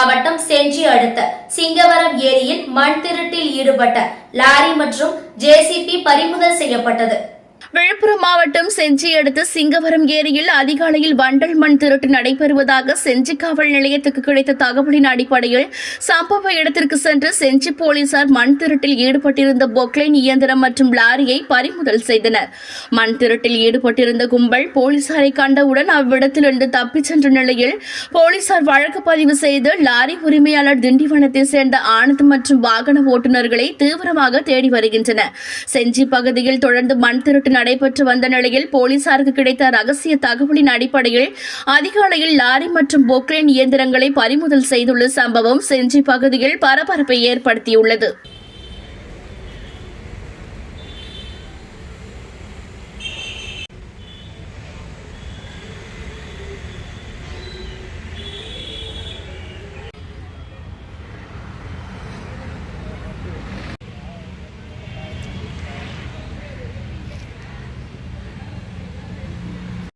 மாவட்டம் செஞ்சி அடுத்த சிங்கவரம் ஏரியில் மண் திருட்டில் ஈடுபட்ட லாரி மற்றும் ஜேசிபி பறிமுதல் செய்யப்பட்டது. விழுப்புரம் மாவட்டம் செஞ்சி அடுத்த சிங்கவரம் ஏரியில் அதிகாலையில் வண்டல் மண் திருட்டு நடைபெறுவதாக செஞ்சி காவல் நிலையத்துக்கு கிடைத்த தகவலின் அடிப்படையில் சம்பவ இடத்திற்கு சென்று செஞ்சி போலீசார் மண் திருட்டில் ஈடுபட்டிருந்த பொக்லைன் இயந்திரம் மற்றும் லாரியை பறிமுதல் செய்தனர். மண் திருட்டில் ஈடுபட்டிருந்த கும்பல் போலீசாரை கண்டவுடன் அவ்விடத்திலிருந்து தப்பிச் சென்ற நிலையில் போலீசார் வழக்கு பதிவு செய்து லாரி உரிமையாளர் திண்டிவனத்தை சேர்ந்த ஆனந்த் மற்றும் வாகன ஓட்டுநர்களை தீவிரமாக தேடி வருகின்றனர். செஞ்சி பகுதியில் தொடர்ந்து மண் திருட்டு நடைபெற்று வந்த நிலையில் போலீசாருக்கு கிடைத்த ரகசிய தகவலின் அடிப்படையில் அதிகாலையில் லாரி மற்றும் பொக்லைன் இயந்திரங்களை பறிமுதல் செய்துள்ள சம்பவம் செஞ்சி பகுதியில் பரபரப்பை ஏற்படுத்தியுள்ளது.